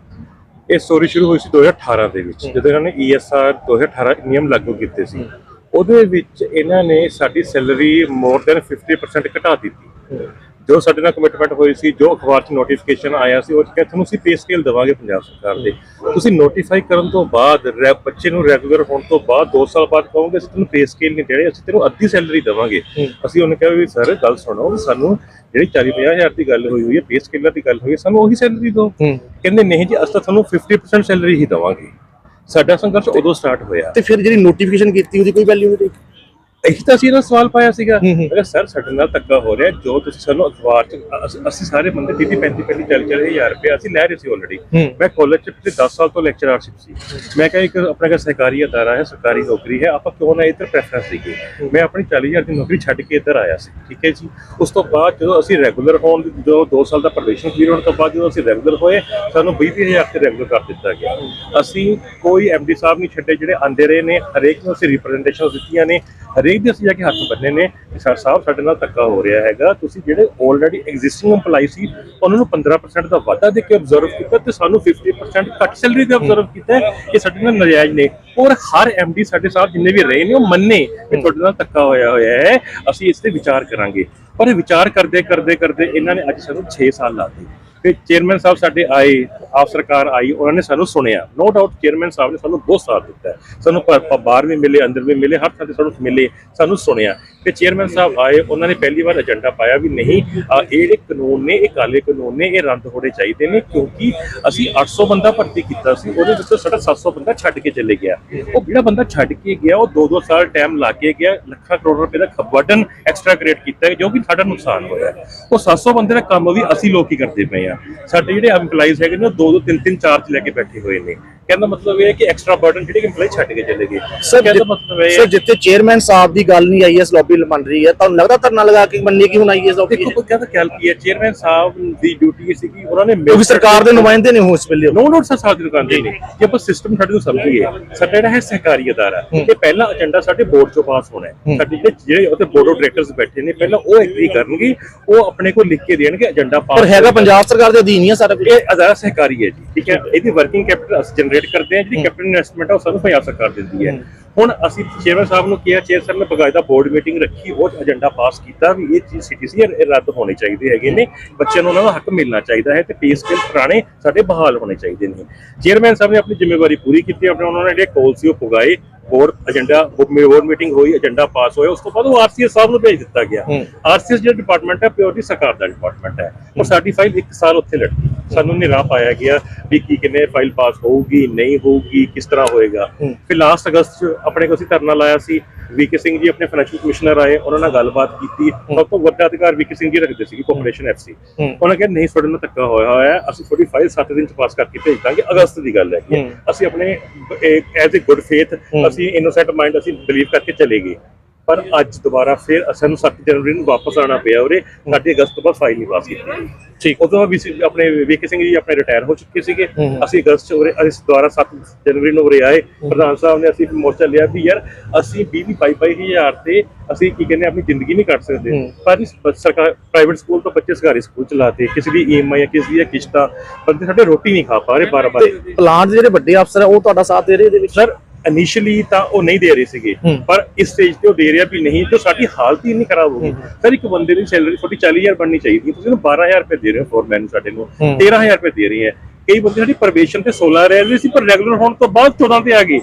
ਇਹ ਸਟੋਰੀ ਸ਼ੁਰੂ ਹੋਈ ਸੀ 2018 ਦੇ ਵਿੱਚ ਜਦੋਂ ਇਹਨਾਂ ਨੇ ESR 2018 ਨਿਯਮ ਲਾਗੂ ਕੀਤੇ ਸੀ। ਉਹਦੇ ਵਿੱਚ ਇਹਨਾਂ ਨੇ ਸਾਡੀ ਸੈਲਰੀ ਮੋਰ ਦੈਨ 50% ਘਟਾ ਦਿੱਤੀ। ਜੋ ਸਾਡੇ ਨਾਲ ਕਮਿਟਮੈਂਟ ਹੋਈ ਸੀ ਜੋ ਅਖਬਾਰ 'ਚ ਨੋਟੀਫਿਕੇਸ਼ਨ ਆਇਆ ਸੀ ਉਹ ਕਿਹਾ ਤੁਹਾਨੂੰ ਅਸੀਂ ਪੇ ਸਕੇਲ ਦੇਵਾਂਗੇ ਪੰਜਾਬ ਸਰਕਾਰ ਦੇ। ਤੁਸੀਂ ਨੋਟੀਫਾਈ ਕਰਨ ਤੋਂ ਬਾਅਦ ਬੱਚੇ ਨੂੰ ਰੈਗੂਲਰ ਹੋਣ ਤੋਂ ਬਾਅਦ 2 ਸਾਲ ਬਾਅਦ ਕਹੋਗੇ ਅਸੀਂ ਤੁਹਾਨੂੰ ਪੇ ਸਕੇਲ ਨਹੀਂ ਦੇਣੇ ਅਸੀਂ ਤੈਨੂੰ ਅੱਧੀ ਸੈਲਰੀ ਦੇਵਾਂਗੇ। ਅਸੀਂ ਉਹਨੇ ਕਿਹਾ ਵੀ ਸਰ ਗੱਲ ਸੁਣੋ ਸਾਨੂੰ ਜਿਹੜੀ 40 50 ਹਜ਼ਾਰ ਦੀ ਗੱਲ ਹੋਈ ਹੋਈ ਹੈ ਪੇ ਸਕੇਲਾਂ ਦੀ ਗੱਲ ਹੋਈ ਹੈ ਸਾਨੂੰ ਉਹੀ ਸੈਲਰੀ ਦਿਓ। ਕਹਿੰਦੇ ਨਹੀਂ ਜੀ ਅਸੀਂ ਤਾਂ ਤੁਹਾਨੂੰ 50% ਸੈਲਰੀ ਹੀ ਦੇਵਾਂਗੇ। ਸਾਡਾ ਸੰਘਰਸ਼ ਉਦੋਂ ਸਟਾਰਟ ਹੋਇਆ। ਤੇ ਫਿਰ ਜਿਹੜੀ ਨੋਟੀਫਿਕੇਸ਼ਨ ਕੀਤੀ ਉਹਦੀ ਕੋਈ ਵੈਲਿਊ ਨਹੀਂ ਇਹੀ ਤਾਂ ਅਸੀਂ ਇਹਨਾਂ ਸਵਾਲ ਪਾਇਆ ਸੀਗਾ। ਅਗਰ ਸਰ ਸਾਡੇ ਨਾਲ ਧੱਕਾ ਹੋ ਰਿਹਾ। ਜੋ ਤੁਸੀਂ ਸਾਨੂੰ ਅਖਬਾਰ ਚ ਅਸ- ਅਸੀਂ ਸਾਰੇ ਬੰਦੇ 30 35 35 40 40 ਹਜ਼ਾਰ ਰੁਪਏ ਅਸੀਂ ਲੈ ਰਹੇ ਸੀ ਆਲਰੇਡੀ ਮੈਂ ਕਾਲਜ ਚ ਪਿਛਲੇ 10 ਸਾਲ ਤੋਂ ਲੈਕਚਰਰਸ਼ਿਪ ਸੀ। ਮੈਂ ਕਿਹਾ ਇੱਕ ਆਪਣਾ ਕਾ ਸਹਿਕਾਰੀ ਅਦਾਰਾ ਹੈ ਸਰਕਾਰੀ ਨੌਕਰੀ ਹੈ। ਆਪਾਂ ਕਿਉਂ ਨਾ ਇੱਧਰ ਪ੍ਰੈਫਰੈਂਸ ਦੇਈਏ? ਮੈਂ ਆਪਣੀ 40 ਹਜ਼ਾਰ ਦੀ ਨੌਕਰੀ ਛੱਡ ਕੇ ਇੱਧਰ ਆਇਆ ਸੀ। ਠੀਕ ਹੈ ਜੀ? ਉਸ ਤੋਂ ਬਾਅਦ ਜਦੋਂ ਅਸੀਂ ਰੈਗੂਲਰ ਹੋਣ ਦੀ ਜੋ 2 ਸਾਲ ਦਾ ਪ੍ਰੋਬੇਸ਼ਨ ਪੀਰੀਅਡ ਤੋਂ ਬਾਅਦ ਜਦੋਂ ਅਸੀਂ ਰੈਗੂਲਰ ਹੋਏ ਸਾਨੂੰ 20 ਹਜ਼ਾਰ ਤੇ ਰੈਗੂਲਰ ਕਰ ਦਿੱਤਾ ਗਿਆ। ਅਸੀਂ ਕੋਈ ਐਮਡੀ ਸਾਹਿਬ ਨਹੀਂ ਛੱਡੇ ਜਿਹੜੇ ਆਂਦੇ ਰਹੇ ਨੇ। ਹਰੇਕ ਨੂੰ ਅਸੀਂ ਰਿਪਰੈਜ਼ੈਂਟੇਸ਼ਨ ਦਿੱਤੀਆਂ ਨੇ। ਹਰੇਕ ਦੇ ਅਸੀਂ ਜਾ ਕੇ ਹੱਥ ਬੰਨੇ ਨੇ ਕਿ ਸਰ ਸਾਹਿਬ, ਸਾਡੇ ਨਾਲ ਧੱਕਾ ਹੋ ਰਿਹਾ ਹੈਗਾ। ਤੁਸੀਂ ਜਿਹੜੇ ਆਲਰੇਡੀ ਐਗਜ਼ਿਸਟਿੰਗ EMPLOYE ਸੀ, ਉਹਨਾਂ ਨੂੰ 15% ਦਾ ਵਾਧਾ ਦੇ ਕੇ ਆਬਜ਼ਰਵ ਕੀਤਾ ਤੇ ਸਾਨੂੰ 50% ਘੱਟ ਸੈਲਰੀ ਤੇ ਆਬਜ਼ਰਵ ਕੀਤਾ ਇਹ ਸਾਡੇ ਨਾਲ ਨਜਾਇਜ਼ ਨੇ। ਔਰ ਹਰ ਐਮਡੀ ਸਾਡੇ ਸਾਹਿਬ ਜਿੰਨੇ ਵੀ ਰਹੇ ਨੇ, ਉਹ ਮੰਨੇ ਕਿ ਤੁਹਾਡੇ ਨਾਲ ਧੱਕਾ ਹੋਇਆ ਹੋਇਆ ਹੈ, ਅਸੀਂ ਇਸ ਤੇ ਵਿਚਾਰ ਕਰਾਂਗੇ। ਪਰ ਇਹ ਵਿਚਾਰ ਕਰਦੇ ਕਰਦੇ ਕਰਦੇ ਇਹਨਾਂ ਨੇ ਅੱਜ ਸਾਨੂੰ 6 ਸਾਲ ਲਾ ਦਿੱਤੇ। ਫਿਰ ਚੇਅਰਮੈਨ ਸਾਹਿਬ ਸਾਡੇ ਆਏ ਆਪ ਸਰਕਾਰ ਆਈ ਉਹਨਾਂ ਨੇ ਸਾਨੂੰ ਸੁਣਿਆ। ਨੋ ਡਾਊਟ ਚੇਅਰਮੈਨ ਸਾਹਿਬ ਨੇ ਸਾਨੂੰ ਬਹੁਤ ਸਾਥ ਦਿੱਤਾ ਸਾਨੂੰ ਬਾਹਰ ਵੀ ਮਿਲੇ ਅੰਦਰ ਵੀ ਮਿਲੇ ਹਰ ਥਾਂ ਤੇ ਸਾਨੂੰ ਮਿਲੇ ਸਾਨੂੰ ਸੁਣਿਆ। ਤੇ ਚੇਅਰਮੈਨ ਸਾਹਿਬ ਆਏ ਉਹਨਾਂ ਨੇ ਪਹਿਲੀ ਵਾਰ ਏਜੰਡਾ ਪਾਇਆ ਵੀ ਨਹੀਂ ਇਹ ਜਿਹੜੇ ਕਾਨੂੰਨ ਨੇ ਇਹ ਕਾਲੇ ਕਾਨੂੰਨ ਨੇ ਇਹ ਰੱਦ ਹੋਣੇ ਚਾਹੀਦੇ ਨੇ ਕਿਉਂਕਿ ਅਸੀਂ 800 ਬੰਦਾ ਭਰਤੀ ਕੀਤਾ ਸੀ ਉਹਦੇ ਵਿੱਚੋਂ ਸਾਡਾ 700 ਬੰਦਾ ਛੱਡ ਕੇ ਚਲੇ ਗਿਆ। ਉਹ ਜਿਹੜਾ ਬੰਦਾ ਛੱਡ ਕੇ ਗਿਆ ਉਹ 2-2 ਸਾਲ ਟਾਈਮ ਲਾ ਕੇ ਗਿਆ ਲੱਖਾਂ ਕਰੋੜ ਰੁਪਏ ਦਾ ਖਬਰਡਨ ਐਕਸਟਰਾ ਕ੍ਰੀਏਟ ਕੀਤਾ ਹੈ, ਜੋ ਕਿ ਸਾਡਾ ਨੁਕਸਾਨ ਹੋਇਆ ਉਹ 700 ਬੰਦੇ ਦਾ ਕੰਮ ਵੀ ਅਸੀਂ ਲੋਕ ਹੀ ਕਰਦੇ ਪਏ ਆ ਸਾਡੇ ਜਿਹੜੇ EMPLOYEES ਹੈਗੇ ਨੇ ਉਹ 2-2 3-3 ਚਾਰਜ ਲੈ ਕੇ ਬੈਠੇ ਹੋਏ ਨੇ। ਕਹਿੰਦਾ ਮਤਲਬ ਇਹ ਹੈ ਕਿ ਐਕਸਟਰਾ ਬਰਡਨ ਜਿਹੜੇ EMPLOYE ਛੱਡ ਕੇ ਚਲੇ ਗਏ। ਸਰ ਕਹਿੰਦਾ ਮਤਲਬ ਇਹ ਸਰ ਜਿੱਥੇ ਚੇਅਰਮੈਨ ਸਾਹਿਬ ਦੀ ਗੱਲ ਨਹੀਂ ਆਈਐਸ ਲੌਬੀ ਬਣ ਰਹੀ ਹੈ ਤੁਹਾਨੂੰ ਲੱਗਦਾ ਧਰਨਾ ਲਗਾ ਕੇ ਮੰਨੀ ਕਿ ਹੁਣ ਆਈਐਸ ਲੌਬੀ ਦੇਖੋ ਕੋਈ ਕਹਿੰਦਾ ਗੱਲ ਕੀ ਹੈ? ਚੇਅਰਮੈਨ ਸਾਹਿਬ ਦੀ ਡਿਊਟੀ ਸੀਗੀ ਉਹਨਾਂ ਨੇ ਕਿਉਂਕਿ ਸਰਕਾਰ ਦੇ ਨੁਮਾਇੰਦੇ ਨੇ ਵੇਲੇ। ਨੋ ਨੋਟ ਸਰ ਸਾਡੀ ਦੁਕਾਨ ਦੇ ਨੇ। ਜੇ। ਆਪਾਂ ਸਿਸਟਮ ਸਾਡੇ ਨੂੰ ਸਮਝੀਏ ਸਾਡਾ ਜਿਹੜਾ ਹੈ ਸਹਿਕਾਰੀ ਅਦਾਰਾ। ਇਹ ਪਹਿਲਾ ਏਜੰਡਾ ਸਾਡੇ ਬੋਰਡ ਚੋਂ ਪਾਸ ਹੋਣਾ ਹੈ। ਸਾਡੇ ਜਿਹੜੇ ਜਿਹੜੇ ਉੱਥੇ ਬੋਰਡ ਆਫ ਡਾਇਰੈਕਟਰਸ ਬੈਠੇ ਨੇ ਪਹਿਲਾਂ ਉਹ ਐਗਰੀ ਕਰਨਗੇ ਉਹ ਆਪਣੇ ਕੋਲ ਲਿਖ ਕੇ ਦੇਣਗੇ ਏਜੰਡਾ ਪਾਸ ਪਰ ਹੈਗਾ ਪੰਜਾਬ ਸਰਕਾਰ ਦੇ ਅਧੀਨ ਹੀ ਹੈ ਸਾਰਾ ਕੁਝ ਇਹ ਅਦਾਰਾ ਸਹਿਕਾਰੀ ਹੈ ਜੀ ਠੀਕ ਹੈ? ਇਹਦੀ ਵਰਕਿੰਗ ਕੈਪੀਟਲ ਅਸੀਂ ਜਨਰੇਟ ਕਰਦੇ ਹਾਂ ਜਿਹੜੀ ਕੈਪੀਟਲ ਇਨਵੈਸਟਮੈਂਟ ਹੈ ਉਹ ਸਾਨੂੰ ਪੰਜਾਬ ਸਰਕਾਰ ਦਿੰਦੀ ਹੈ। ਹੁਣ ਅਸੀਂ ਚੇਅਰਮੈਨ ਸਾਹਿਬ ਨੂੰ ਕਿਹਾ ਚੇਅਰ ਸਾਹਿਬ ਨੇ ਬਕਾਇਦਾ ਬੋਰਡ ਮੀਟਿੰਗ ਰੱਖੀ ਉਹ ਏਜੰਡਾ ਪਾਸ ਕੀਤਾ ਵੀ ਇਹ ਚੀਜ਼ ਸੀਟੀਸੀ ਇਹ ਰੱਦ ਹੋਣੇ ਚਾਹੀਦੇ ਹੈਗੇ ਨੇ। ਬੱਚਿਆਂ ਨੂੰ ਉਹਨਾਂ ਦਾ ਹੱਕ ਮਿਲਣਾ ਚਾਹੀਦਾ ਹੈ ਤੇ ਪੇ ਸਕੇਲ ਪੁਰਾਣੇ ਸਾਡੇ ਬਹਾਲ ਹੋਣੇ ਚਾਹੀਦੇ ਨੇ। ਚੇਅਰਮੈਨ ਸਾਹਿਬ ਨੇ ਆਪਣੀ ਜ਼ਿੰਮੇਵਾਰੀ ਪੂਰੀ ਕੀਤੀ ਆਪਣੇ ਉਹਨਾਂ ਨੇ ਜਿਹੜੇ ਕੋਲ ਸੀ ਉਹ ਪੁਗਾਏ। ਬੋਰਡ ਏਜੰਡਾ ਬੋਰਡ ਮੀਟਿੰਗ ਹੋਈ ਏਜੰਡਾ ਪਾਸ ਹੋਇਆ ਉਸ ਤੋਂ ਬਾਅਦ ਉਹ ਆਰਸੀਐਸ ਸਾਹਿਬ ਨੂੰ ਭੇਜ ਦਿੱਤਾ ਗਿਆ। ਆਰਸੀਐਸ ਜਿਹੜਾ ਡਿਪਾਰਟਮੈਂਟ ਹੈ ਪਿਓਰਲੀ ਸਰਕਾਰ ਦਾ ਡਿਪਾਰਟਮੈਂਟ ਹੈ। ਔਰ ਸਾਡੀ ਫਾਈਲ 1 ਸਾਲ ਉੱਥੇ ਲੜਕੀ। ਸਾਨੂੰ ਨਿਰਾ ਪਾਇਆ ਗਿਆ ਵੀ ਕੀ ਕਿੰਨੇ ਫਾਈਲ ਪਾਸ ਹੋਊਗੀ ਨਹੀਂ ਹੋਊਗੀ ਕਿਸ ਤਰ੍ਹਾਂ ਹੋਏਗਾ। ਫਿਰ ਲਾਸਟ ਅਗਸਤ ਚ ਆਪਣੇ ਕੋਲ ਅਸੀਂ ਧਰਨਾ ਲਾਇਆ ਸੀ ਵੀਕੇ ਸਿੰਘ ਜੀ ਆਪਣੇ ਫਾਈਨੈਂਸ਼ੀਅਲ ਕਮਿਸ਼ਨਰ ਆਏ ਉਹਨਾਂ ਨਾਲ ਗੱਲਬਾਤ ਕੀਤੀ। ਸਭ ਤੋਂ ਵੱਡਾ ਅਧਿਕਾਰ ਵੀਕੇ ਸਿੰਘ ਜੀ ਰੱਖਦੇ ਸੀ ਕੋਆਪਰੇਸ਼ਨ ਐਫਸੀ ਉਹਨਾਂ ਕਹਿੰਦੇ ਨਹੀਂ ਤੁਹਾਡੇ ਨਾਲ ਧੱਕਾ ਹੋਇਆ ਹੋਇਆ ਹੈ ਅਸੀਂ ਤੁਹਾਡੀ ਫਾਈਲ 7 ਦਿਨ ਚ ਪਾਸ ਕਰਕੇ ਭੇਜ ਦਾਂਗੇ ਅਗਸਤ ਦੀ ਗੱਲ ਹੈ। ਅਸੀਂ ਆਪਣੇ ਐਜ਼ ਅ ਗੁੱਡ ਫੇਥ ਅਸੀਂ ਇਨੋਸੈਂਟ ਮਾਈਂਡ ਅਸੀਂ ਬਿਲੀਵ ਕਰਕੇ ਚਲੇ ਗਏ। ਪਰ ਅੱਜ ਦੁਬਾਰਾ ਫਿਰ ਸਾਨੂੰ 7 ਜਨਵਰੀ ਨੂੰ ਵਾਪਸ ਆਣਾ ਪਿਆ ਉਰੇ। ਸਾਡੀ ਅਗਸਤ ਤੋਂ ਬਾਅਦ ਫਾਈਲ ਨਹੀਂ ਪਾਸ ਕੀਤੀ। ਠੀਕ। ਉਦੋਂ ਵੀ ਅਸੀਂ ਆਪਣੇ ਵੀਕੇ ਸਿੰਘ ਜੀ ਆਪਣੇ ਰਿਟਾਇਰ ਹੋ ਚੁੱਕੇ ਸੀਗੇ। ਅਸੀਂ ਅਗਸਤ ਚ ਉਰੇ ਅਸੀਂ ਦੁਬਾਰਾ 7 ਜਨਵਰੀ ਨੂੰ ਉਰੇ ਆਏ। ਪ੍ਰਧਾਨ ਸਾਹਿਬ ਨੇ ਅਸੀਂ ਮੋਰਚਾ ਲਿਆ ਵੀ ਯਾਰ ਅਸੀਂ 20 ਵੀਹ ਬਾਈ ਬਾਈ ਹਜ਼ਾਰ ਤੇ ਅਸੀਂ ਕੀ ਕਹਿੰਦੇ ਆਪਣੀ ਜ਼ਿੰਦਗੀ ਨਹੀਂ ਕੱਟ ਸਕਦੇ। ਪਰ ਇਸ ਬ- ਸਰਕਾਰ ਪ੍ਰਾਈਵੇਟ ਸਕੂਲ ਤੋਂ ਬੱਚੇ ਸਰਕਾਰੀ ਸਕੂਲ ਚ ਲਾਤੇ ਕਿਸੇ ਦੀ ਈਐਮਆਈ ਜਾਂ ਕਿਸੇ ਦੀ ਕਿਸ਼ਤਾਂ ਬੰਦੇ ਸਾਡੇ ਰੋਟੀ ਨਹੀਂ ਖਾ ਪਾ ਰਹੇ ਬਾਰ ਬਾਰ ਪਲਾਂਟ ਦੇ ਜਿਹੜੇ ਵੱਡੇ ਅਫਸਰ ਆ ਉਹ ਤੁਹਾਡਾ ਸਾਥ ਦੇ ਰਹੇ ਇਹਦੇ ਵਿੱਚ? ਸਰ ਇਨੀਸ਼ੀਅਲੀ ਤਾਂ ਉਹ ਨਹੀਂ ਦੇ ਰਹੇ ਸੀਗੇ। ਪਰ ਇਸ ਸਟੇਜ ਤੇ ਉਹ ਦੇ ਰਿਹਾ ਵੀ ਨਹੀਂ ਤੇ ਸਾਡੀ ਹਾਲਤ ਹੀ ਇੰਨੀ ਖਰਾਬ ਹੋ ਗਈ। ਸਰ ਇੱਕ ਬੰਦੇ ਦੀ ਸੈਲਰੀ ਤੁਹਾਡੀ 40000 ਬਣਨੀ ਚਾਹੀਦੀ ਤੁਸੀਂ ਉਹਨੂੰ 12000 ਰੁਪਏ ਦੇ ਰਹੇ ਹੋ ਫੋਰਮੈਨ ਨੂੰ ਸਾਡੇ ਨੂੰ। 13000 ਰੁਪਏ ਦੇ ਰਹੇ ਹੈ। ਕਈ ਬੰਦੇ ਸਾਡੀ ਪ੍ਰੋਬੇਸ਼ਨ ਤੇ 16 ਰਹਿ ਰਹੇ ਸੀ ਪਰ ਰੈਗੂਲਰ ਹੋਣ ਤੋਂ ਬਾਅਦ 14 ਤੇ ਆ ਗਏ।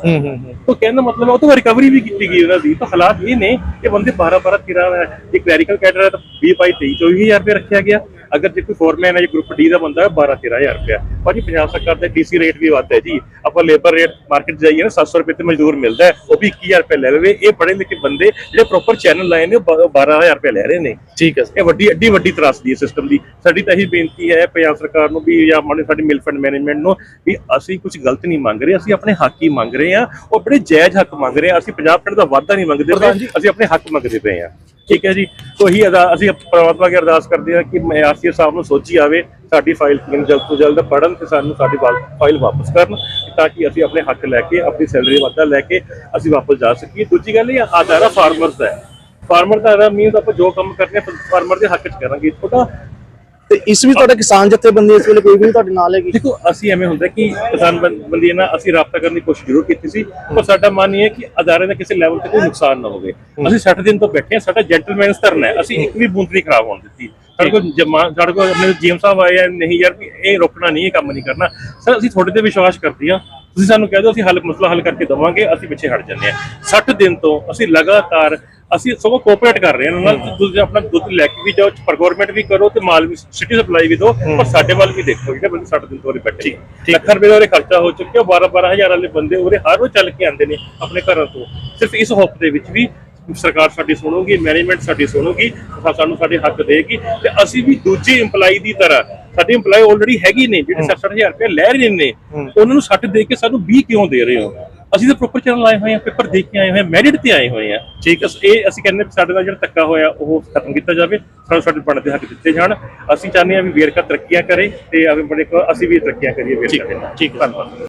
ਤਾਂ ਕਹਿਣ ਦਾ ਮਤਲਬ ਉਹ ਤੋਂ ਰਿਕਵਰੀ ਵੀ ਕੀਤੀ ਗਈ ਉਹਨਾਂ ਦੀ। ਤਾਂ ਹਾਲਾਤ ਇਹ ਨੇ ਕਿ ਬੰਦੇ 12 12 13 ਹੈ ਜੇ ਕਲੈਰੀਕਲ ਕੈਡਰ ਹੈ ਤਾਂ 20 22 23 24000 ਰੁਪਏ ਰੱਖਿਆ ਗਿਆ। ਅਗਰ ਜੇ ਕੋਈ ਫੋਰਮੈਨ ਹੈ ਜਾਂ ਗਰੁੱਪ ਡੀ ਦਾ ਬੰਦਾ ਹੈ 12 13000 ਰੁਪਏ ਭਾਜੀ ਪੰਜਾਬ ਸਰਕਾਰ ਦਾ ਡੀਸੀ ਰੇਟ ਵੀ ਵੱਧ ਹੈ ਜੀ। ਆਪਾਂ ਲੇਬਰ ਰੇਟ ਮਾਰਕੀਟ ਜਾਈਏ ਨਾ 700 ਰੁਪਏ ਤੇ ਮਜ਼ਦੂਰ ਮਿਲਦਾ ਹੈ ਉਹ ਵੀ 21000 ਰੁਪਏ ਲੈ ਲਵੇ। ਇਹ ਪੜ੍ਹੇ ਲਿਖੇ ਬੰਦੇ ਜਿਹੜੇ ਪ੍ਰੋਪਰ ਚੈਨਲ ਲਾਏ ਨੇ ਉਹ ਬ- 12000 ਰੁਪਏ ਲੈ ਰਹੇ ਨੇ। ਠੀਕ ਹੈ ਇਹ ਵੱਡੀ ਅੱਡੀ ਵੱਡੀ ਤਰਾਸਦੀ ਹੈ ਸਿਸਟਮ ਦੀ। ਸਾਡੀ ਤਾਂ ਇਹੀ ਬੇਨਤੀ ਹੈ ਪੰਜਾਬ ਸਰਕਾਰ ਨੂੰ ਵੀ ਜਾਂ ਮਾਨੇ ਸਾਡੀ ਮਿਲ ਫੰਡ ਮੈਨੇਜਮੈਂਟ ਨੂੰ ਵੀ ਅਸੀਂ ਕੁਝ ਗਲਤ ਨਹੀਂ ਮੰਗ ਰਹੇ ਅਸੀਂ ਆਪਣੇ ਹੱਕ ਹੀ ਮੰਗ ਰਹੇ ਹਾਂ। ਉਹ ਬੜੇ ਜਾਇਜ਼ ਹੱਕ ਮੰਗ ਰਹੇ ਹਾਂ। ਅਸੀਂ 50% ਦਾ ਵਾਅਦਾ ਨਹੀਂ ਮੰਗਦੇ ਅਸੀਂ ਆਪਣੇ ਹੱਕ ਮੰਗਦੇ ਪਏ ਹਾਂ। ਠੀਕ ਹੈ ਜੀ। ਤੋਂ ਹੀ ਅਸੀਂ ਪ੍ਰਮਾਤਮਾ ਅੱਗੇ ਅਰਦਾਸ ਕਰਦੇ ਹਾਂ ਕਿ ਆਰਸੀਐਸ ਸਾਹਿਬ ਨੂੰ ਸੋਚੀ ਆਵੇ ਸਾਡੀ ਫਾਈਲ ਜਲਦ ਤੋਂ ਜਲਦ ਪੜਨ ਤੇ ਸਾਨੂੰ ਸਾਡੀ ਫਾਈਲ ਵਾਪਸ ਕਰਨ ਤਾਂ ਕਿ ਅਸੀਂ ਆਪਣੇ ਹੱਕ ਲੈ ਕੇ, ਆਪਣੀ ਸੈਲਰੀ ਵਾਧਾ ਲੈ ਕੇ ਅਸੀਂ ਵਾਪਸ ਜਾ ਸਕੀਏ। ਦੂਜੀ ਗੱਲ ਇਹ ਆਧਾਰਾ ਫਾਰਮਰਸ ਦਾ ਹੈ। ਫਾਰਮਰ ਦਾ ਆਧਾਰ ਮੀਨਸ ਆਪਾਂ ਜੋ ਕੰਮ ਕਰਨੇ ਫਾਰਮਰ ਦੇ ਹੱਕ 'ਚ ਕਰਾਂਗੇ। ਤੁਹਾਡਾ ਤੇ ਇਸ ਵੀ ਤੁਹਾਡੇ ਕਿਸਾਨ ਜਥੇਬੰਦੀ ਇਸ ਵੇਲੇ ਕੋਈ ਵੀ ਤੁਹਾਡੇ ਨਾਲ ਹੈਗੀ? ਦੇਖੋ ਅਸੀਂ ਐਵੇਂ ਹੁੰਦਾ ਕਿ ਕਿਸਾਨ ਬੰਦੀ ਨਾਲ ਅਸੀਂ ਰਾਬਤਾ ਕਰਨ ਦੀ ਕੋਸ਼ਿਸ਼ ਜ਼ਰੂਰ ਕੀਤੀ ਸੀ ਪਰ ਸਾਡਾ ਮਨ ਇਹ ਹੈ ਕਿ ਅਦਾਰੇ ਦਾ ਕਿਸੇ ਲੈਵਲ ਤੇ ਕੋਈ ਨੁਕਸਾਨ ਨਾ ਹੋਵੇ। ਅਸੀਂ 60 ਦਿਨ ਤੋਂ ਬੈਠੇ ਹਾਂ ਸਾਡਾ ਜੈਂਟਲਮੈਨਸ ਧਰਨਾ ਹੈ। ਅਸੀਂ ਇੱਕ ਵੀ ਬੂੰਦ ਨਹੀਂ ਖਰਾਬ ਹੋਣ ਦਿੱਤੀ। ਸਾਡੇ ਕੋਲ ਜਮਾ ਸਾਡੇ ਕੋਲ ਆਪਣੇ ਜੀਐਮ ਸਾਹਿਬ ਆਏ ਆ ਨਹੀਂ ਯਾਰ ਇਹ ਰੋਕਣਾ ਨਹੀਂ ਇਹ ਕੰਮ ਨਹੀਂ ਕਰਨਾ। ਸਰ ਅਸੀਂ ਤੁਹਾਡੇ ਤੇ ਵਿਸ਼ਵਾਸ ਕਰਦੇ ਹਾਂ। ਤੁਸੀਂ ਸਾਨੂੰ ਕਹਿ ਦਿਓ ਅਸੀਂ ਹੱਲ ਮਸਲਾ ਹੱਲ ਕਰਕੇ ਦਵਾਂਗੇ ਅਸੀਂ ਪਿੱਛੇ ਹਟ ਜਾਂਦੇ ਹਾਂ। 60 ਦਿਨ ਤੋਂ ਅਸੀਂ ਲਗਾਤਾਰ ਅਸੀਂ ਸਗੋਂ ਕੋਆਪਰੇਟ ਕਰ ਰਹੇ ਹਾਂ ਉਹਨਾਂ ਨਾਲ ਤੁਸੀਂ ਆਪਣਾ ਦੁੱਧ ਲੈ ਕੇ ਵੀ ਜਾਓ ਪ੍ਰਗੋਰਮੈਂਟ ਵੀ ਕਰੋ ਤੇ ਮਾਲ ਵੀ ਸਿਟੀ ਸਪਲਾਈ ਵੀ ਦਿਓ ਪਰ ਸਾਡੇ ਵੱਲ ਵੀ ਦੇਖੋ ਜਿਹੜੇ ਬੰਦੇ ਸਾਡੇ ਦਿਨ ਤੋਂ ਉਰੇ ਬੈਠੇ ਲੱਖਾਂ ਰੁਪਏ ਦਾ ਖਰਚਾ ਹੋ ਚੁੱਕਿਆ 12 12000 ਵਾਲੇ ਬੰਦੇ ਉਰੇ ਹਰ ਰੋਜ਼ ਚੱਲ ਕੇ ਆਉਂਦੇ ਨੇ ਆਪਣੇ ਘਰਾਂ ਤੋਂ। ਸਿਰਫ ਇਸ ਹੋਪ ਦੇ ਵਿੱਚ ਵੀ ਸਰਕਾਰ ਸਾਡੀ ਸੁਣੂਗੀ ਮੈਨੇਜਮੈਂਟ ਸਾਡੀ ਸੁਣੂਗੀ ਸਾਨੂੰ ਸਾਡੇ ਹੱਕ ਦੇਗੀ ਤੇ ਅਸੀਂ ਵੀ ਦੂਜੇ EMPLOYE ਦੀ ਤਰ੍ਹਾਂ ਸਾਡੇ EMPLOYE ਆਲਰੇਡੀ ਹੈਗੀ ਨੇ ਜਿਹੜੇ 60000 ਰੁਪਏ ਲੈ ਰਹੇ ਨੇ ਉਹਨਾਂ ਨੂੰ 60 ਦੇ ਕੇ ਸਾਨੂੰ 20 ਕਿਉਂ ਦੇ ਰਹੇ ਹੋ? ਅਸੀਂ ਤਾਂ ਪ੍ਰੋਪਰ ਚੈਨਲ ਆਏ ਹੋਏ ਆ ਪੇਪਰ ਦੇਖ ਕੇ ਆਏ ਹੋਏ ਆ ਮੈਰਿਟ ਤੇ ਆਏ ਹੋਏ ਆ ਠੀਕ ਹੈ ਇਹ ਅਸੀਂ ਕਹਿੰਦੇ ਵੀ ਸਾਡੇ ਨਾਲ ਜਿਹੜਾ ਧੱਕਾ ਹੋਇਆ ਉਹ ਖਤਮ ਕੀਤਾ ਜਾਵੇ ਸਾਨੂੰ ਸਾਡੇ ਬਣਦੇ ਹੱਕ ਦਿੱਤੇ ਜਾਣ। ਅਸੀਂ ਚਾਹੁੰਦੇ ਹਾਂ ਵੀ ਵੇਰਕਾ ਤਰੱਕੀਆਂ ਕਰੇ ਤੇ ਆਵੇ ਬੜੇ ਅਸੀਂ ਵੀ ਤਰੱਕੀਆਂ ਕਰੀਏ ਵੇਰਕਾ ਦੇ ਨਾਲ। ਠੀਕ। ਧੰਨਵਾਦ।